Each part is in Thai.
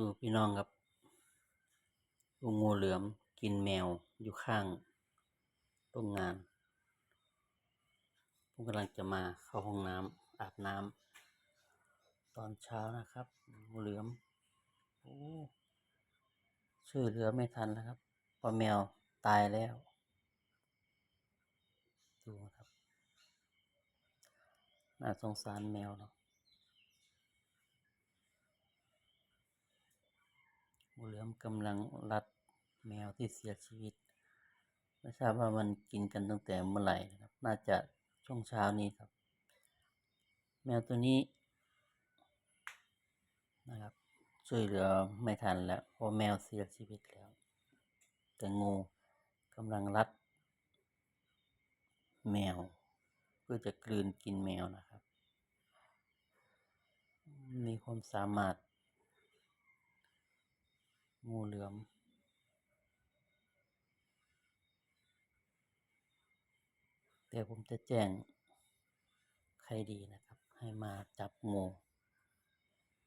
ดูพี่น้องครับดูงูเหลือมกินแมวอยู่ข้างโรงงาน ผมกำลังจะมาเข้าห้องน้ำอาบน้ำตอนเช้านะครับ งูเหลือมโอ้ช่วยเหลือไม่ทันแล้วครับเพราะแมวตายแล้ว ดูครับ น่าสงสารแมวเนาะ เหลือมกำลังรัดแมวที่เสียชีวิต ไม่ทราบว่ามันกินกันตั้งแต่เมื่อไหร่นะครับ น่าจะช่วงเช้านี้ครับ แมวตัวนี้นะครับ ช่วยเหลือไม่ทันแล้วเพราะแมวเสียชีวิตแล้ว แต่งูกำลังรัด แมว เพื่อจะกลืนกินแมวนะครับ มีความสามารถ งูเหลือม แต่ผมจะแจ้งใครดีนะครับ ให้มาจับงู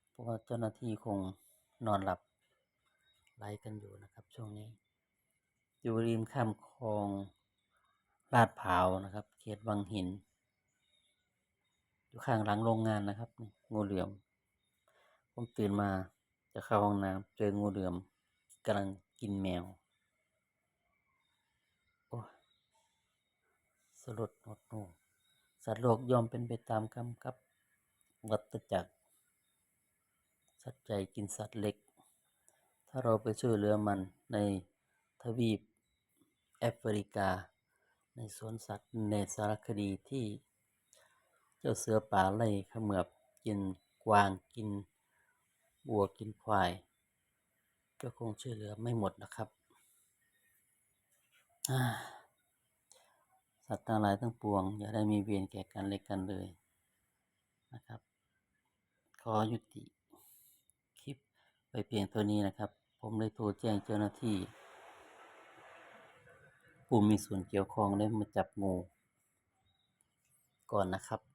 เพราะว่าเจ้าหน้าที่คงนอนหลับไล่กันอยู่นะครับ ช่วงนี้ อยู่ริมข้ามคลองลาดพร้าวนะครับ เขตวังหิน อยู่ข้างหลังโรงงานนะครับ งูเหลือม ผมตื่นมาจะเข้าห้องน้ำเจองูเหลือม กำลังกินแมว โอ้สลดหดหูสัตว์โลกยอมเป็นไปตามกรรมครับ วัฏจักร สัตว์ใจกินสัตว์เล็ก ถ้าเราไปช่วยเหลือมันในทวีปแอฟริกา ในสวนสัตว์ในสารคดีที่เจ้าเสือป่าไล่เขมือบกินกวางกินวัวกินควาย ก็คงช่วยเหลือไม่หมดนะครับสัตว์ทั้งหลายทั้งปวง อย่าได้มีเวรแก่กันและกันเลยนะครับ ขอยุติคลิปไปเพียงเท่านี้นะครับ ผมได้โทรแจ้งเจ้าหน้าที่ผู้มีส่วนเกี่ยวข้องได้มาจับงูก่อนนะครับ